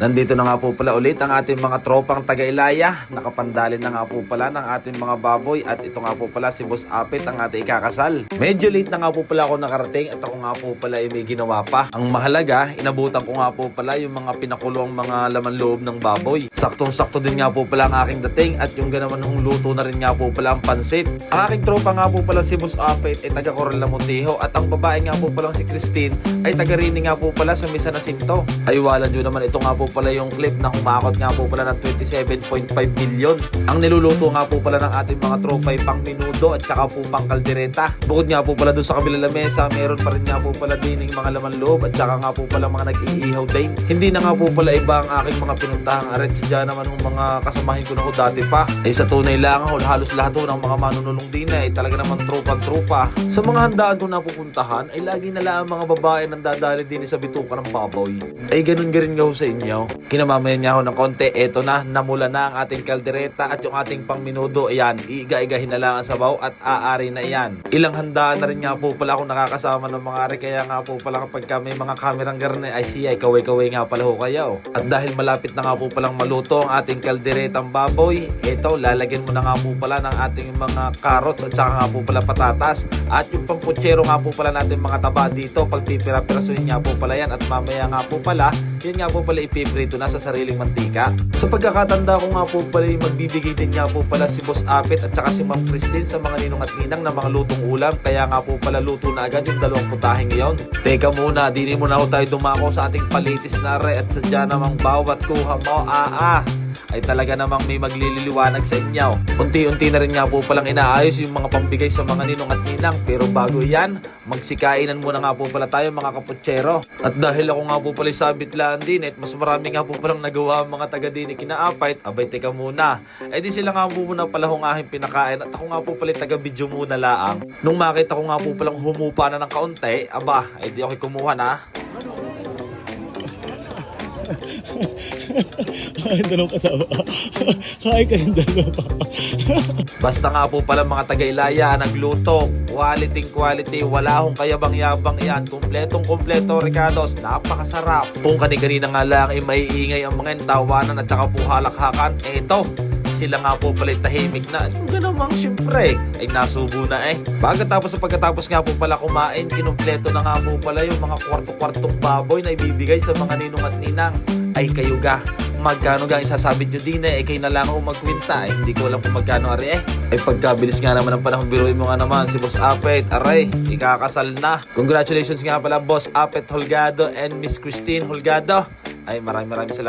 Nandito na nga po pala ulit ang ating mga tropang taga-ilaya. Nakapandalin na nga po pala ng ating mga baboy at ito nga po pala si Boss Apit ang ating ikakasal. Medyo late na nga po pala ako nakarating at ako nga po pala ay may ginawa pa. Ang mahalaga, inabutan ko nga po pala yung mga pinakulong mga laman loob ng baboy. Saktong-sakto din nga po pala ang aking dating at yung ganaman ng luto na rin nga po pala ang pansit. Ang aking tropa nga po pala si Boss Apit ay taga Coral Montejo at ang babae nga po pala si Christine ay taga Rini nga po pala sa Misa na Sinto. Ay wala nyo naman ito nga po pala yung clip na humakot nga po pala ng 27.5 million. Ang niluluto nga po pala ng ating mga tropa ay pang minudo at saka po pang kaldereta. Bukod nga po pala dun sa kabilang lamesa, meron pa rin nga po pala din yung mga laman loob at saka nga po pala mga nag-iihaw din. Hindi na nga po pala iba ang aking mga pinuntahang aret siya naman ng mga kasamahin ko na ko dati pa. Ay sa tunay lang ako, halos lahat ho ng mga manunulong din ay talaga naman tropa-tropa. Sa mga handaan ko napupuntahan ay lagi na lang ang mga babae nang dadali din sa bituka ng baboy. Ay ganun ga rin nga sa inyo. know. Kinamamayan niya ho ng konti, eto na, namula na ang ating kaldereta at yung ating pangminudo, ayan, iiga-igahin na lang ang sabaw at aari na yan. Ilang handaan na rin nga po pala ako nakakasama ng mga ari, kaya nga po pala kapag ka may mga kamerang garne, ay siya, ay kaway-kaway nga pala ho kayo. At dahil malapit na nga po palang maluto ang ating kalderetang baboy, eto, lalagyan mo na nga po pala ng ating mga carrots at saka nga po pala patatas. At yung pamputsero nga po pala natin mga taba dito, pag pipira-pirasuhin nga po pala yan at mamaya nga po pala, yun nga po pala ipiprito na sa sariling mantika. Sa pagkakatanda ko nga po pala magbibigay din nga po pala si Boss Apit at saka si Ma'am Christine sa mga ninong at ninang na mga lutong ulam. Kaya nga po pala luto na agad yung dalawang putahe ngayon. Teka muna, dini muna ako tayo dumako sa ating palitis na re at sadya namang bawat kuha mo, ah ah ay talaga namang may maglililiwanag sa inyo. Unti-unti na rin nga po palang inaayos yung mga pambigay sa mga ninong at ninang. Pero bago yan, magsikainan muna nga po pala tayo mga kaputsero. At dahil ako nga po pala sabit lang din at mas marami nga po palang nagawa ang mga taga din kinaapait, abay teka muna. Eh di sila nga po muna pala kung aking pinakain at ako nga po pala taga video muna laang. Nung makita ko nga po palang humupa na ng kaunti, aba, ay di ako kumuha na. Kain dalawang kasama. Kain kayong dalawa. Basta nga po pala mga taga-ilaya nagluto. Quality quality, wala akong kayabang-yabang yan. Kompletong kompleto Ricardos, napakasarap. Kung kani-kanina nga lang ay maiingay ang mga tawanan at saka po halakhakan, eto, sila nga po pala tahimik na. At yung namang syempre, ay nasubo na eh. Pagkatapos sa pagkatapos nga po pala kumain, kinumpleto na nga po pala yung mga kwarto-kwartong baboy na ibibigay sa mga ninong at ninang. Ay kayo ga, magkano ga isasabit nyo din eh, eh kayo na lang ako magkwinta eh. Hindi ko alam kung magkano ari eh. Ay pagkabilis nga naman ng panahon, biruin mo nga naman si Boss Apet. Aray, ikakasal na. Congratulations nga pala Boss Apet Holgado and Miss Christine Holgado. Ay maraming maraming salamat.